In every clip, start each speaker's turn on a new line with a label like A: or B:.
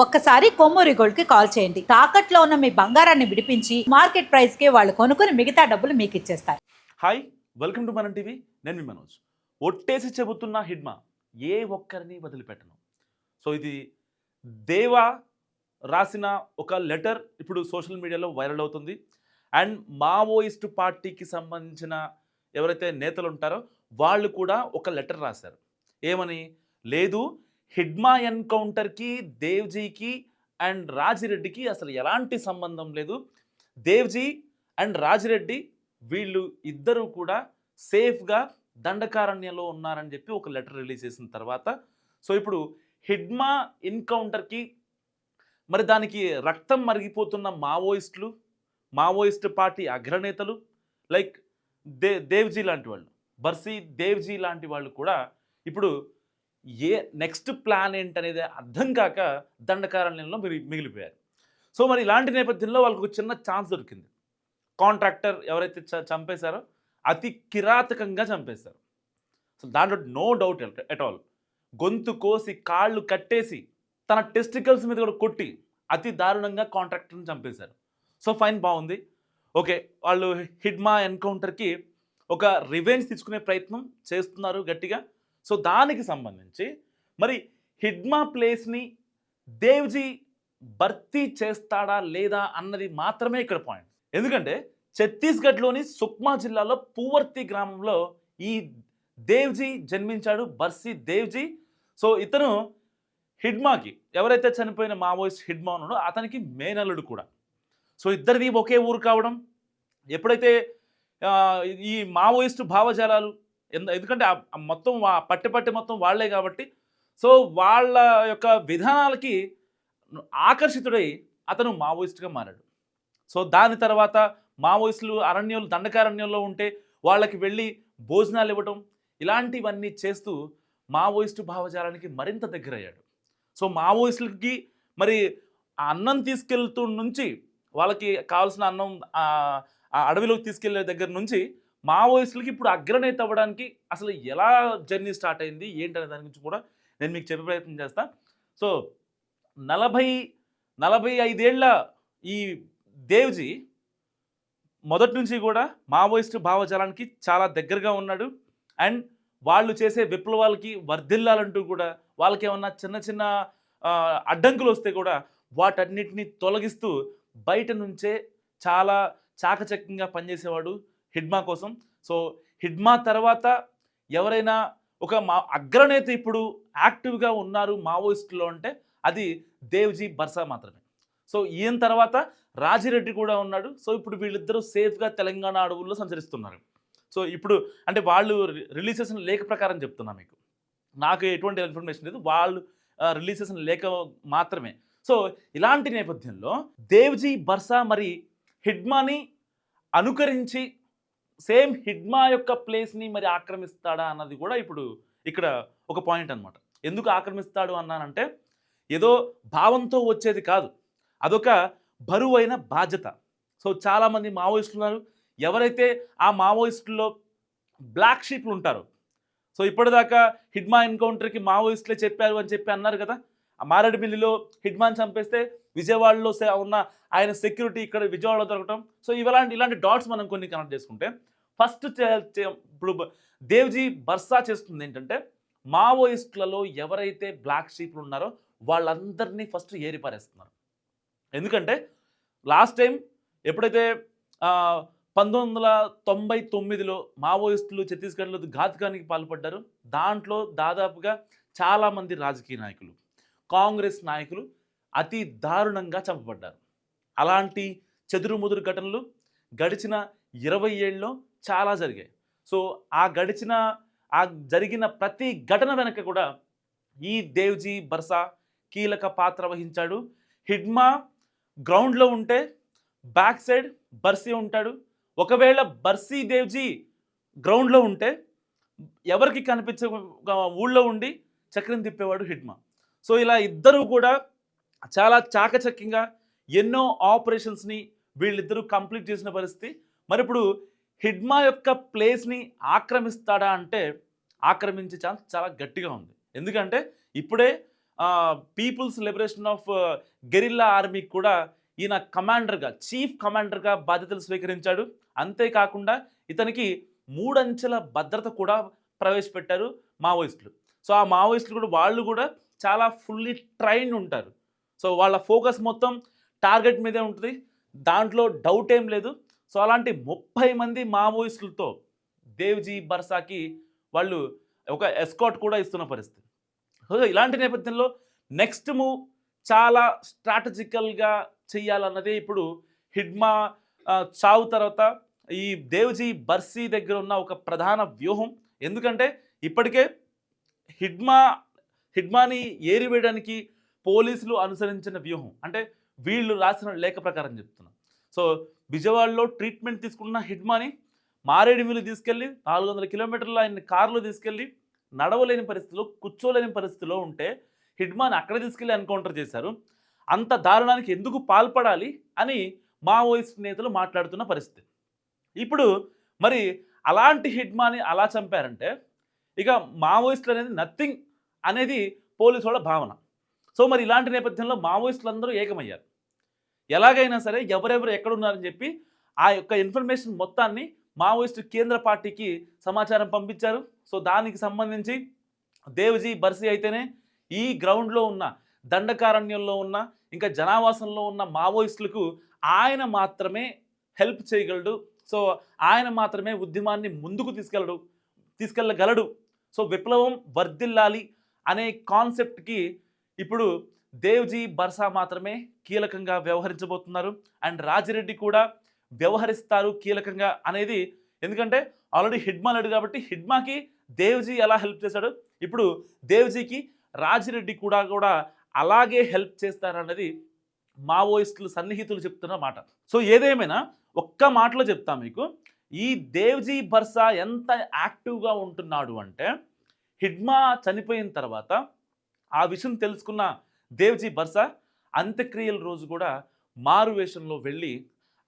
A: ఒక్కసారి కొమ్మూరి గోల్డ్కి కాల్ చేయండి. తాకట్లో ఉన్న మీ బంగారాన్ని విడిపించి మార్కెట్ ప్రైస్కి వాళ్ళు కొనుక్కుని మిగతా డబ్బులు మీకు ఇచ్చేస్తారు.
B: Hi welcome to Mana TV. నేను మీ మనోజ్. ఒట్టేసి చెబుతున్న హిడ్మా ఏ ఒక్కరిని వదిలిపెట్టను? సో ఇది దేవా రాసిన ఒక లెటర్ ఇప్పుడు సోషల్ మీడియాలో వైరల్ అవుతుంది. అండ్ మావోయిస్ట్ పార్టీకి సంబంధించిన ఎవరైతే నేతలు ఉంటారో వాళ్ళు కూడా ఒక లెటర్ రాశారు. ఏమని? లేదు హిడ్మా ఎన్కౌంటర్కి దేవ్జీకి అండ్ రాజిరెడ్డికి అసలు ఎలాంటి సంబంధం లేదు. దేవ్జీ అండ్ రాజిరెడ్డి వీళ్ళు ఇద్దరూ కూడా సేఫ్గా దండకారణ్యంలో ఉన్నారని చెప్పి ఒక లెటర్ రిలీజ్ చేసిన తర్వాత సో ఇప్పుడు హిడ్మా ఎన్కౌంటర్కి మరి దానికి రక్తం మరిగిపోతున్న మావోయిస్టులు మావోయిస్ట్ పార్టీ అగ్రనేతలు లైక్ దే దేవ్జీ లాంటి వాళ్ళు బర్సీ దేవ్జీ లాంటి వాళ్ళు కూడా ఇప్పుడు ఏ నెక్స్ట్ ప్లాన్ ఏంటనేది అర్థం కాక దండకారణ్యంలో మీరు మిగిలిపోయారు. సో మరి ఇలాంటి నేపథ్యంలో వాళ్ళకు ఒక చిన్న ఛాన్స్ దొరికింది. కాంట్రాక్టర్ ఎవరైతే చ చంపేశారో అతి కిరాతకంగా చంపేశారు. సో దాంట్లో నో డౌట్ ఎట్ ఆల్. గొంతు కోసి కాళ్ళు కట్టేసి తన టెస్టికల్స్ మీద కూడా కొట్టి అతి దారుణంగా కాంట్రాక్టర్ని చంపేశారు. సో ఫైన్ బాగుంది. ఓకే వాళ్ళు హిడ్మా ఎన్కౌంటర్కి ఒక రివెంజ్ తీసుకునే ప్రయత్నం చేస్తున్నారు గట్టిగా. సో దానికి సంబంధించి మరి హిడ్మా ప్లేస్ని దేవ్జీ భర్తీ చేస్తాడా లేదా అన్నది మాత్రమే ఇక్కడ పాయింట్. ఎందుకంటే ఛత్తీస్గఢ్లోని సుక్మా జిల్లాలో పూవర్తి గ్రామంలో ఈ దేవ్జీ జన్మించాడు బర్సీ దేవ్జీ. సో ఇతను హిడ్మాకి ఎవరైతే చనిపోయిన మావోయిస్ట్ హిడ్మా ఉన్నాడో అతనికి మేనల్లుడు కూడా. సో ఇద్దరిది ఒకే ఊరు కావడం ఎప్పుడైతే ఈ మావోయిస్టు భావజాలాలు ఎందుకంటే ఆ- మొత్తం పట్టి పట్టి మొత్తం వాళ్ళే కాబట్టి. సో వాళ్ళ యొక్క విధానాలకి ఆకర్షితుడై అతను మావోయిస్ట్గా మారాడు. సో దాని తర్వాత మావోయిస్టులు అరణ్యాలు దండకారణ్యంలో ఉంటే వాళ్ళకి వెళ్ళి భోజనాలు ఇవ్వటం ఇలాంటివన్నీ చేస్తూ మావోయిస్టు భావజాలానికి మరింత దగ్గరయ్యాడు. సో మావోయిస్టులకి మరి ఆ అన్నం తీసుకెళ్తూ నుంచి వాళ్ళకి కావాల్సిన అన్నం ఆ అడవిలోకి తీసుకెళ్ళే దగ్గర నుంచి మావోయిస్టులకి ఇప్పుడు అగ్రనేత అవ్వడానికి అసలు ఎలా జర్నీ స్టార్ట్ అయింది ఏంటనే దాని గురించి కూడా నేను మీకు చెప్పే ప్రయత్నం చేస్తా. సో నలభై నలభై ఐదేళ్ళ ఈ దేవ్జీ మొదటి నుంచి కూడా మావోయిస్టు భావజాలానికి చాలా దగ్గరగా ఉన్నాడు. అండ్ వాళ్ళు చేసే విప్లవాలకి వర్ధిల్లాలంటూ కూడా వాళ్ళకి ఏమన్నా చిన్న చిన్న అడ్డంకులు వస్తే కూడా వాటన్నిటిని తొలగిస్తూ బయట నుంచే చాలా చాకచక్యంగా పనిచేసేవాడు. హిడ్మా కోసం. సో హిడ్మా తర్వాత ఎవరైనా ఒక మా అగ్రనేత ఇప్పుడు యాక్టివ్గా ఉన్నారు మావోయిస్టులో అంటే అది దేవ్జీ బర్సా మాత్రమే. సో ఈయన తర్వాత రాజిరెడ్డి కూడా ఉన్నాడు. సో ఇప్పుడు వీళ్ళిద్దరూ సేఫ్గా తెలంగాణ అడవుల్లో సంచరిస్తున్నారు. సో ఇప్పుడు అంటే వాళ్ళు రిలీజ్ చేసిన లేఖ ప్రకారం చెప్తున్నా మీకు. నాకు ఎటువంటి ఇన్ఫర్మేషన్ లేదు. వాళ్ళు రిలీజ్ చేసిన లేఖ మాత్రమే. సో ఇలాంటి నేపథ్యంలో దేవ్జీ బర్సా మరి హిడ్మాని అనుకరించి సేమ్ హిడ్మా యొక్క ప్లేస్ని మరి ఆక్రమిస్తాడా అన్నది కూడా ఇప్పుడు ఇక్కడ ఒక పాయింట్ అన్నమాట. ఎందుకు ఆక్రమిస్తాడు అన్నానంటే ఏదో భావంతో వచ్చేది కాదు. అదొక బరువైన బాధ్యత. సో చాలామంది మావోయిస్టులు ఉన్నారు. ఎవరైతే ఆ మావోయిస్టుల్లో బ్లాక్ షీట్లు ఉంటారో సో ఇప్పటిదాకా హిడ్మా ఎన్కౌంటర్కి మావోయిస్టులే చెప్పారు అని చెప్పి అన్నారు కదా ఆ మారేడుమిల్లిలో హిడ్మాన్ చంపేస్తే విజయవాడలో సే- ఉన్న ఆయన సెక్యూరిటీ ఇక్కడ విజయవాడలో దొరకటం. సో ఇలాంటి ఇలాంటి డాట్స్ మనం కొన్ని కనెక్ట్ చేసుకుంటే ఫస్ట్ ఇప్పుడు దేవ్జీ బర్సా చేస్తుంది ఏంటంటే మావోయిస్టులలో ఎవరైతే బ్లాక్ షీప్లు ఉన్నారో వాళ్ళందరినీ ఫస్ట్ ఏరిపారేస్తున్నారు. ఎందుకంటే లాస్ట్ టైం ఎప్పుడైతే పంతొమ్మిది వందల తొంభై తొమ్మిదిలో మావోయిస్టులు ఛత్తీస్గఢ్లో ఘాతుకానికి పాల్పడ్డారు దాంట్లో దాదాపుగా చాలామంది రాజకీయ నాయకులు కాంగ్రెస్ నాయకులు అతి దారుణంగా చంపబడ్డారు. అలాంటి చెదురుముదురు ఘటనలు గడిచిన ఇరవై ఏళ్ళలో చాలా జరిగాయి. సో ఆ గడిచిన ఆ జరిగిన ప్రతి ఘటన వెనక కూడా ఈ దేవ్జీ బర్సా కీలక పాత్ర వహించాడు. హిడ్మా గ్రౌండ్లో ఉంటే బ్యాక్ సైడ్ బర్సీ ఉంటాడు. ఒకవేళ బర్సీ దేవ్జీ గ్రౌండ్లో ఉంటే ఎవరికి కనిపించే ఊళ్ళో ఉండి చక్రం తిప్పేవాడు హిడ్మా. సో ఇలా ఇద్దరు కూడా చాలా చాకచక్యంగా ఎన్నో ఆపరేషన్స్ని వీళ్ళిద్దరూ కంప్లీట్ చేసిన పరిస్థితి. మరి ఇప్పుడు హిడ్మా యొక్క ప్లేస్ని ఆక్రమిస్తాడా అంటే ఆక్రమించే ఛాన్స్ చాలా గట్టిగా ఉంది. ఎందుకంటే ఇప్పుడే పీపుల్స్ లిబరేషన్ ఆఫ్ గెరిల్లా ఆర్మీకి కూడా ఈయన కమాండర్గా చీఫ్ కమాండర్గా బాధ్యతలు స్వీకరించాడు. అంతేకాకుండా ఇతనికి మూడంచెల భద్రత కూడా ప్రవేశపెట్టారు మావోయిస్టులు. సో ఆ మావోయిస్టులు కూడా వాళ్ళు కూడా చాలా ఫుల్లీ ట్రైన్డ్ ఉంటారు. సో వాళ్ళ ఫోకస్ మొత్తం టార్గెట్ మీదే ఉంటుంది. దాంట్లో డౌట్ ఏం లేదు. సో అలాంటి ముప్పై మంది మావోయిస్టులతో దేవ్జీ బర్సాకి వాళ్ళు ఒక ఎస్కాట్ కూడా ఇస్తున్న పరిస్థితి. సో ఇలాంటి నేపథ్యంలో నెక్స్ట్ మూవ్ చాలా స్ట్రాటజికల్గా చెయ్యాలన్నదే ఇప్పుడు హిడ్మా చావు తర్వాత ఈ దేవ్జీ బర్సీ దగ్గర ఉన్న ఒక ప్రధాన వ్యూహం. ఎందుకంటే ఇప్పటికే హిడ్మా హిడ్మాని ఏరివేయడానికి పోలీసులు అనుసరించిన వ్యూహం. అంటే వీళ్ళు రాసిన లేఖ ప్రకారం చెప్తున్నా. సో విజయవాడలో ట్రీట్మెంట్ తీసుకున్న హిడ్మాని మారేడుమిల్లి తీసుకెళ్ళి నాలుగు వందల కిలోమీటర్ల ఆయన కారులో తీసుకెళ్ళి నడవలేని పరిస్థితిలో కూర్చోలేని పరిస్థితిలో ఉంటే హిడ్మాన్ అక్కడ తీసుకెళ్ళి ఎన్కౌంటర్ చేశారు. అంత దారుణానికి ఎందుకు పాల్పడాలి అని మావోయిస్ట్ నేతలు మాట్లాడుతున్న పరిస్థితి. ఇప్పుడు మరి అలాంటి హిడ్మాని అలా చంపారంటే ఇక మావోయిస్టులు అనేది నథింగ్ అనేది పోలీసు వాళ్ళ భావన. సో మరి ఇలాంటి నేపథ్యంలో మావోయిస్టులు అందరూ ఏకమయ్యారు. ఎలాగైనా సరే ఎవరెవరు ఎక్కడున్నారని చెప్పి ఆ యొక్క ఇన్ఫర్మేషన్ మొత్తాన్ని మావోయిస్టు కేంద్ర పార్టీకి సమాచారం పంపించారు. సో దానికి సంబంధించి దేవ్జీ బర్సీ అయితేనే ఈ గ్రౌండ్లో ఉన్న దండకారణ్యంలో ఉన్న ఇంకా జనావాసంలో ఉన్న మావోయిస్టులకు ఆయన మాత్రమే హెల్ప్ చేయగలడు. సో ఆయన మాత్రమే ఉద్యమాన్ని ముందుకు తీసుకెళ్ళడు తీసుకెళ్ళగలడు. సో విప్లవం వర్ధిల్లాలి అనే కాన్సెప్ట్కి ఇప్పుడు దేవ్జీ బర్సా మాత్రమే కీలకంగా వ్యవహరించబోతున్నారు. అండ్ రాజిరెడ్డి కూడా వ్యవహరిస్తారు కీలకంగా అనేది ఎందుకంటే ఆల్రెడీ హిడ్మా లేడు కాబట్టి హిడ్మాకి దేవ్జీ ఎలా హెల్ప్ చేశాడు? ఇప్పుడు దేవ్జీకి రాజిరెడ్డి కూడా కూడా అలాగే హెల్ప్ చేస్తారన్నది మావోయిస్టులు సన్నిహితులు చెప్తున్న మాట. సో ఏదేమైనా ఒక్క మాటలో చెప్తా మీకు. ఈ దేవ్జీ బర్సా ఎంత యాక్టివ్గా ఉంటున్నాడు అంటే హిడ్మా చనిపోయిన తర్వాత ఆ విషయం తెలుసుకున్న దేవ్జీ బర్సా అంత్యక్రియల రోజు కూడా మారు వేషంలో వెళ్ళి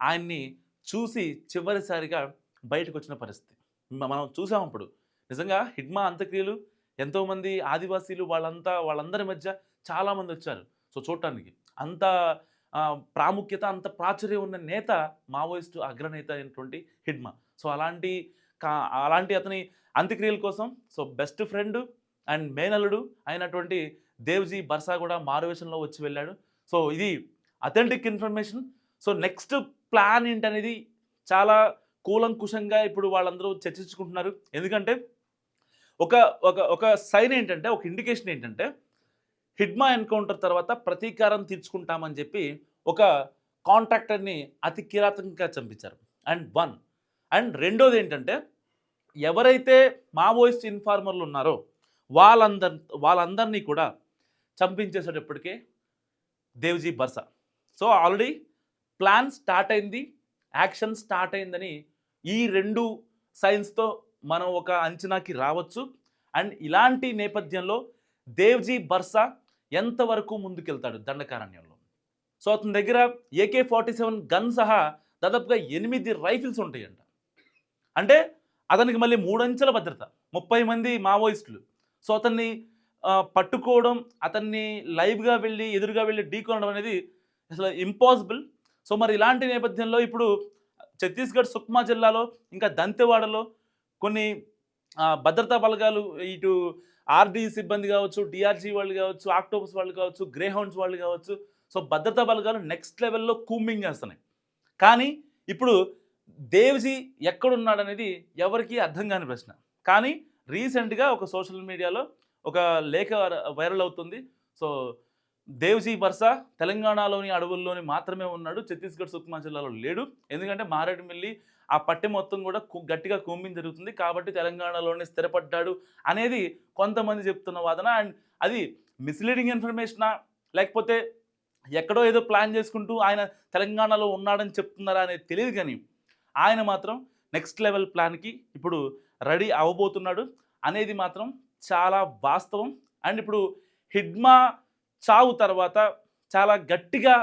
B: ఆయన్ని చూసి చివరిసారిగా బయటకు వచ్చిన పరిస్థితి. మనం చూసాం అప్పుడు. నిజంగా హిడ్మా అంత్యక్రియలు ఎంతోమంది ఆదివాసీలు వాళ్ళంతా వాళ్ళందరి మధ్య చాలామంది వచ్చారు. సో చూడటానికి అంత ప్రాముఖ్యత అంత ప్రాచుర్యం ఉన్న నేత మావోయిస్టు అగ్రనేత అయినటువంటి హిడ్మా సో అలాంటి కా అలాంటి అతని అంత్యక్రియల కోసం సో బెస్ట్ ఫ్రెండ్ అండ్ మేనలుడు అయినటువంటి దేవ్జీ బర్సా కూడా మారువేషంలో వచ్చి వెళ్ళాడు. సో ఇది authentic information so next plan ఏంటనేది చాలా కూలంకుషంగా ఇప్పుడు వాళ్ళందరూ చర్చించుకుంటున్నారు. ఎందుకంటే ఒక ఒక ఒక సైన్ ఏంటంటే ఒక ఇండికేషన్ ఏంటంటే హిడ్మా ఎన్కౌంటర్ తర్వాత ప్రతీకారం తీర్చుకుంటామని చెప్పి ఒక కాంట్రాక్టర్ని అతి కిరాతకంగా చంపించారు. And one. అండ్ రెండోది ఏంటంటే ఎవరైతే మావోయిస్ట్ ఇన్ఫార్మర్లు ఉన్నారో వాళ్ళందర్ వాళ్ళందరినీ కూడా చంపించేసేటప్పటికే Devji Barsa. So already plan start అయింది యాక్షన్ స్టార్ట్ అయిందని ఈ రెండు సైన్స్తో మనం ఒక అంచనాకి రావచ్చు. అండ్ ఇలాంటి నేపథ్యంలో దేవ్జీ బర్సా ఎంతవరకు ముందుకెళ్తాడు దండకారణ్యంలో? సో అతని దగ్గర ఏకే ఫార్టీ సెవెన్ గన్ సహా దాదాపుగా ఎనిమిది రైఫిల్స్ ఉంటాయంట. అంటే అతనికి మళ్ళీ మూడంచెల భద్రత ముప్పై మంది మావోయిస్టులు. సో అతన్ని పట్టుకోవడం అతన్ని లైవ్గా వెళ్ళి ఎదురుగా వెళ్ళి ఢీకొనడం అనేది అసలు ఇంపాసిబుల్. సో మరి ఇలాంటి నేపథ్యంలో ఇప్పుడు ఛత్తీస్గఢ్ సుక్మా జిల్లాలో ఇంకా దంతెవాడలో కొన్ని భద్రతా బలగాలు ఇటు ఆర్డీ సిబ్బంది కావచ్చు డిఆర్జీ వాళ్ళు కావచ్చు ఆక్టోపస్ వాళ్ళు కావచ్చు గ్రేహౌండ్స్ వాళ్ళు కావచ్చు సో భద్రతా బలగాలు నెక్స్ట్ లెవెల్లో కూంబింగ్ చేస్తున్నాయి. కానీ ఇప్పుడు దేవ్జీ ఎక్కడున్నాడనేది ఎవరికీ అర్థం కాని ప్రశ్న. కానీ రీసెంట్గా ఒక సోషల్ మీడియాలో ఒక లేఖ వైరల్ అవుతుంది. సో దేవ్జీ బర్సా తెలంగాణలోని అడవుల్లోని మాత్రమే ఉన్నాడు. ఛత్తీస్గఢ్ సుక్మా జిల్లాలో లేడు. ఎందుకంటే మారేడుమిల్లి ఆ పట్టె మొత్తం కూడా గట్టిగా కుంభిం జరుగుతుంది. కాబట్టి తెలంగాణలోనే స్థిరపడ్డాడు అనేది కొంతమంది చెప్తున్న వాదన. అండ్ అది మిస్లీడింగ్ ఇన్ఫర్మేషనా? లేకపోతే ఎక్కడో ఏదో ప్లాన్ చేసుకుంటూ ఆయన తెలంగాణలో ఉన్నాడని చెప్తున్నారా అనేది తెలియదు కానీ ఆయన మాత్రం నెక్స్ట్ లెవెల్ ప్లాన్కి ఇప్పుడు రెడీ అవ్వబోతున్నాడు అనేది మాత్రం చాలా వాస్తవం. అండ్ ఇప్పుడు హిడ్మా చావు తర్వాత చాలా గట్టిగా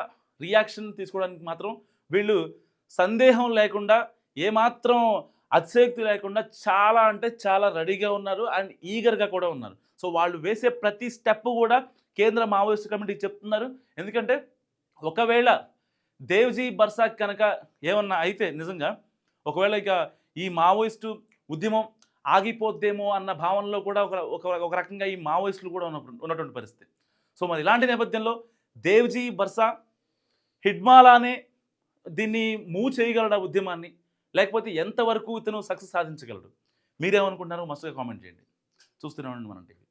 B: రియాక్షన్ తీసుకోవడానికి మాత్రం వీళ్ళు సందేహం లేకుండా ఏమాత్రం అతిశయోక్తి లేకుండా చాలా అంటే చాలా రెడీగా ఉన్నారు అండ్ ఈగర్గా కూడా ఉన్నారు. సో వాళ్ళు వేసే ప్రతి స్టెప్ కూడా కేంద్ర మావోయిస్టు కమిటీకి చెప్తున్నారు. ఎందుకంటే ఒకవేళ దేవ్జీ బర్సాక్ కనుక ఏమన్నా అయితే నిజంగా ఒకవేళ ఇక ఈ మావోయిస్టు ఉద్యమం ఆగిపోద్దేమో అన్న భావనలో కూడా ఒక ఒక రకంగా ఈ మావోయిస్టులు కూడా ఉన్న ఉన్నటువంటి పరిస్థితి. సో మరి ఇలాంటి నేపథ్యంలో దేవ్జీ బర్సా హిడ్మాలానే దీన్ని మూవ్ చేయగలడా ఉద్యమాన్ని? లేకపోతే ఎంతవరకు ఇతను సక్సెస్ సాధించగలడు? మీరేమనుకుంటున్నారో? మస్తుగా కామెంట్ చేయండి. చూస్తూనే ఉండండి మనం టీవీ.